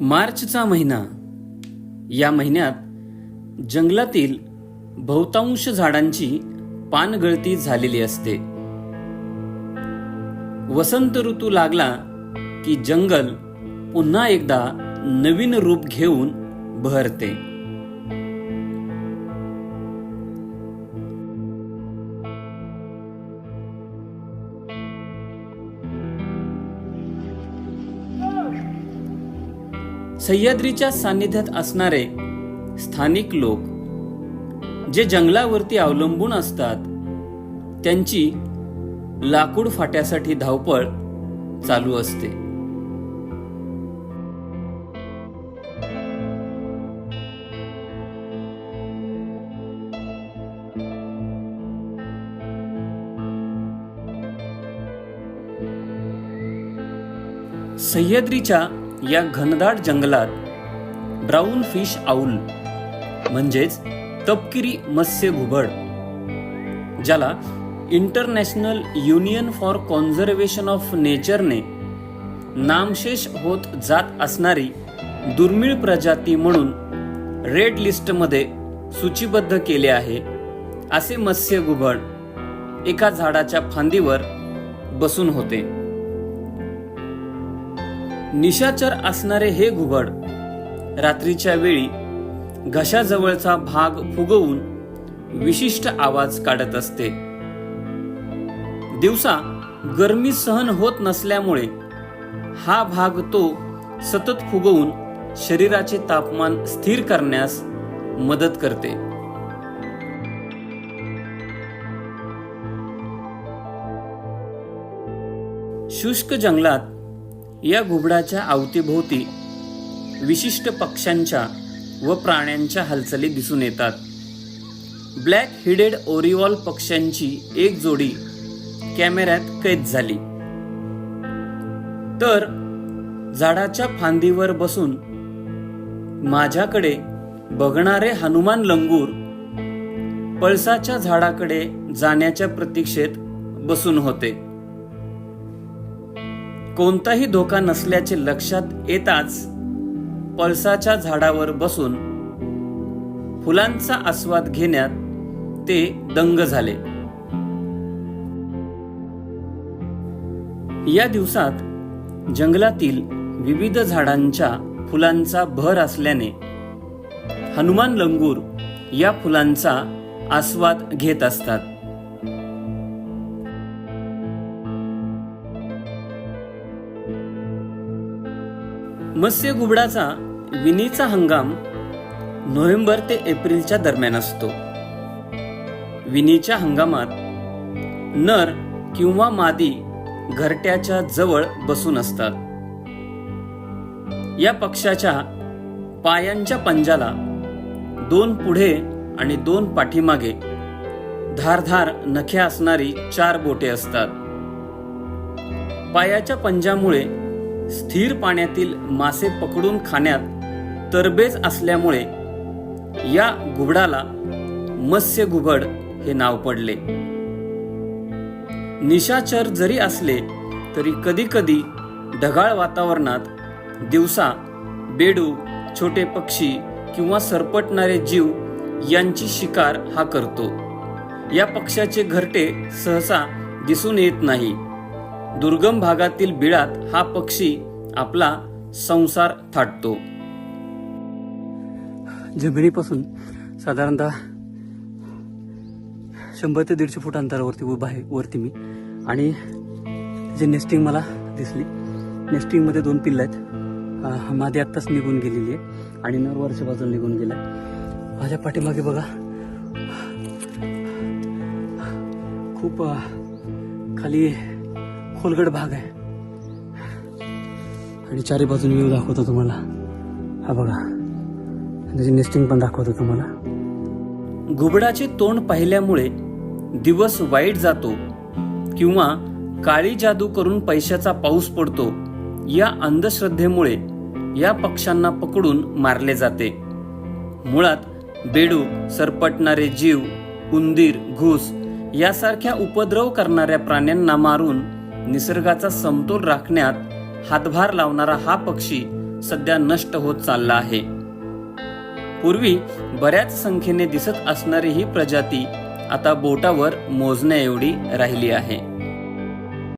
मार्चचा महिना. या महिन्यात जंगलातील बहुतांश झाडांची पानगळती झालेली असते. वसंत ऋतू लागला की जंगल पुन्हा एकदा नवीन रूप घेऊन बहरते. सह्याद्रीच्या सान्निध्यात असणारे स्थानिक लोक जे जंगलावरती अवलंबून असतात त्यांची लाकूड फाट्यासाठी धावपळ चालू असते. सह्याद्रीच्या या घनदाट जंगलात ब्राऊन फिश आऊल म्हणजेच तपकिरी मत्स्य घुबड ज्याला international union for conservation of नेचरने नामशेष होत जात असणारी दुर्मिळ प्रजाती म्हणून रेड लिस्टमध्ये सूचीबद्ध केले आहे असे मत्स्य घुबड एका झाडाच्या फांदीवर बसून होते. निशाचर असणारे हे घुबड रात्रीच्या वेळी घशाजवळचा भाग फुगवून विशिष्ट आवाज काढत असते. दिवसा गरमी सहन होत नसल्यामुळे हा भाग तो सतत फुगवून शरीराचे तापमान स्थिर करण्यास मदत करते. शुष्क जंगलात या घुबडाच्या अवतीभोवती विशिष्ट पक्ष्यांच्या व प्राण्यांच्या हालचाली दिसून येतात. ब्लॅक हिडेड ओरिवॉल पक्ष्यांची एक जोडी कॅमेऱ्यात कैद झाली. तर झाडाच्या फांदीवर बसून माझ्याकडे बघणारे हनुमान लंगूर पळसाच्या झाडाकडे जाण्याच्या प्रतीक्षेत बसून होते. कोणताही धोका नसल्याचे लक्षात येताच पळसाच्या झाडावर बसून फुलांचा आस्वाद घेण्यात ते दंग झाले. या दिवसात जंगलातील विविध झाडांच्या फुलांचा भर असल्याने हनुमान लंगूर या फुलांचा आस्वाद घेत असतात. मत्स्य घुबडाचा विनीचा हंगाम नोव्हेंबर ते एप्रिलच्या दरम्यान असतो. विनीच्या हंगामात नर किंवा मादी घरट्याच्या जवळ बसून असतात. या पक्षाच्या पायांच्या पंजाला दोन पुढे आणि दोन पाठीमागे धारधार नख्या असणारी चार बोटे असतात. पायाच्या पंजामुळे स्थिर पाण्यातील मासे पकडून खाण्यात तरबेज असल्यामुळे या घुबडाला मत्स्य घुबड हे नाव पडले. निशाचर जरी असले तरी कधी कधी ढगाळ वातावरणात दिवसा बेडू छोटे पक्षी किंवा सरपटणारे जीव यांची शिकार हा करतो. या पक्षाचे घरटे सहसा दिसून येत नाही. दुर्गम भागातील बिळात हा पक्षी आपला संसार थाटतो. जमिनीपासून साधारणतः शंभर ते दीडशे फूट अंतरावरती उभा आहे वरती मी. आणि जे नेस्टिंग मला दिसली. नेस्टिंगमध्ये दोन पिल्लं आहेत. मादी आत्ताच निघून गेलेली आहे आणि नर वरच्या बाजूला निघून गेला माझ्या पाठीमागे बघा. खूप खाली खोलगड भाग आहे. आणि चारी बाजून व्ह्यू दाखवतो तुम्हाला. हा बघा. त्याची नेस्टिंग पण दाखवतो तुम्हाला. घुबडाचे तोंड पाहिल्यामुळे दिवस वाईट जातो किंवा काळी जादू करून पैशाचा पाऊस पडतो या अंधश्रद्धेमुळे या पक्ष्यांना पकडून मारले जाते. मुळात बेडूक सरपटणारे जीव उंदीर घुस यासारख्या उपद्रव करणाऱ्या प्राण्यांना मारून निसर्गाचा समतोल राखण्यात हातभार लावणारा हा पक्षी सध्या नष्ट होत चालला आहे. पूर्वी बऱ्याच संख्येने दिसत असणारी ही प्रजाती आता बोटावर मोजण्याएवढी राहिली आहे.